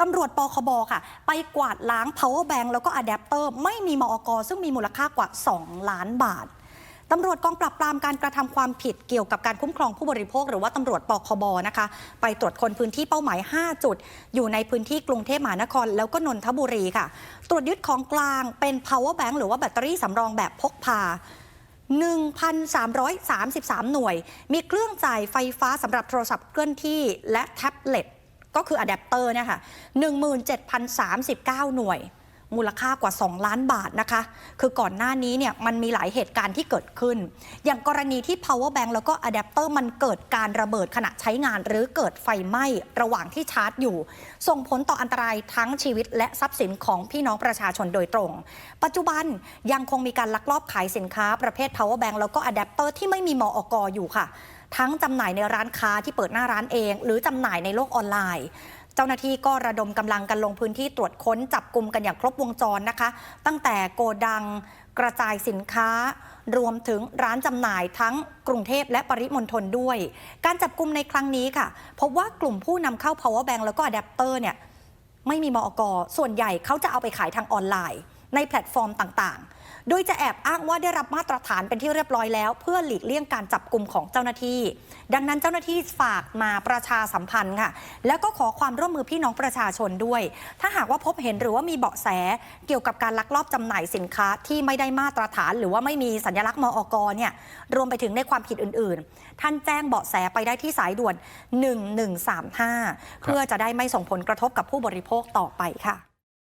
ตำรวจปคบค่ะ ไปกวาดล้าง power bank แล้วก็อะแดปเตอร์ไม่มีมอกซึ่งมีมูลค่ากว่า 2 ล้านบาทตำรวจกองปราบปรามการกระทำความผิดเกี่ยวกับการคุ้มครองผู้บริโภค หรือว่าตำรวจปคบนะคะ ไปตรวจคนพื้นที่เป้าหมาย 5 จุด อยู่ในพื้นที่กรุงเทพมหานคร แล้วก็นนทบุรีค่ะ ตรวจยึดของกลางเป็น power bank หรือว่าแบตเตอรี่สำรองแบบพกพา 1,333 หน่วย มีเครื่องจ่ายไฟฟ้าสำหรับโทรศัพท์เคลื่อนที่และแท็บเล็ต ก็คืออะแดปเตอร์เนี่ยค่ะ17,039 หน่วย มูลค่ากว่า 2 ล้านบาทนะคะ คือก่อนหน้านี้เนี่ยมันมีหลายเหตุการณ์ที่เกิดขึ้น อย่างกรณีที่ power bank แล้วก็อะแดปเตอร์มันเกิดการระเบิดขณะใช้งาน หรือเกิดไฟไหม้ระหว่างที่ชาร์จอยู่ ส่งผลต่ออันตรายทั้งชีวิตและทรัพย์สินของพี่น้องประชาชนโดยตรง ปัจจุบันยังคงมีการลักลอบขายสินค้าประเภท power bank แล้วก็อะแดปเตอร์ที่ไม่มีมอกอยู่ค่ะ ทั้งจำหน่ายในร้านค้าที่เปิดหน้าร้านเอง หรือจำหน่ายในโลกออนไลน์เจ้าหน้าที่ก็ระดมกำลังกันลงพื้นที่ตรวจค้นจับกลุ่มกันอย่างครบวงจรนะคะ ตั้งแต่โกดังกระจายสินค้า รวมถึงร้านจำหน่ายทั้งกรุงเทพและปริมณฑลด้วย การจับกลุ่มในครั้งนี้ค่ะ พบว่ากลุ่มผู้นำเข้า power bank แล้วก็อะแดปเตอร์เนี่ยไม่มีมอกส่วนใหญ่เขาจะเอาไปขายทางออนไลน์ ในแพลตฟอร์มต่างๆ โดยจะแอบอ้างว่าได้รับมาตรฐานเป็นที่เรียบร้อยแล้ว เพื่อหลีกเลี่ยงการจับกลุ่มของเจ้าหน้าที่ ดังนั้นเจ้าหน้าที่ฝากมาประชาสัมพันธ์ค่ะ แล้วก็ขอความร่วมมือพี่น้องประชาชนด้วย ถ้าหากว่าพบเห็นหรือว่ามีเบาะแสเกี่ยวกับการลักลอบจำหน่ายสินค้าที่ไม่ได้มาตรฐาน หรือว่าไม่มีสัญลักษณ์มอกเนี่ยรวมไปถึงในความผิดอื่นๆ ท่านแจ้งเบาะแสไปได้ที่สายด่วน 1135 เพื่อจะได้ไม่ส่งผลกระทบกับผู้บริโภคต่อไปค่ะ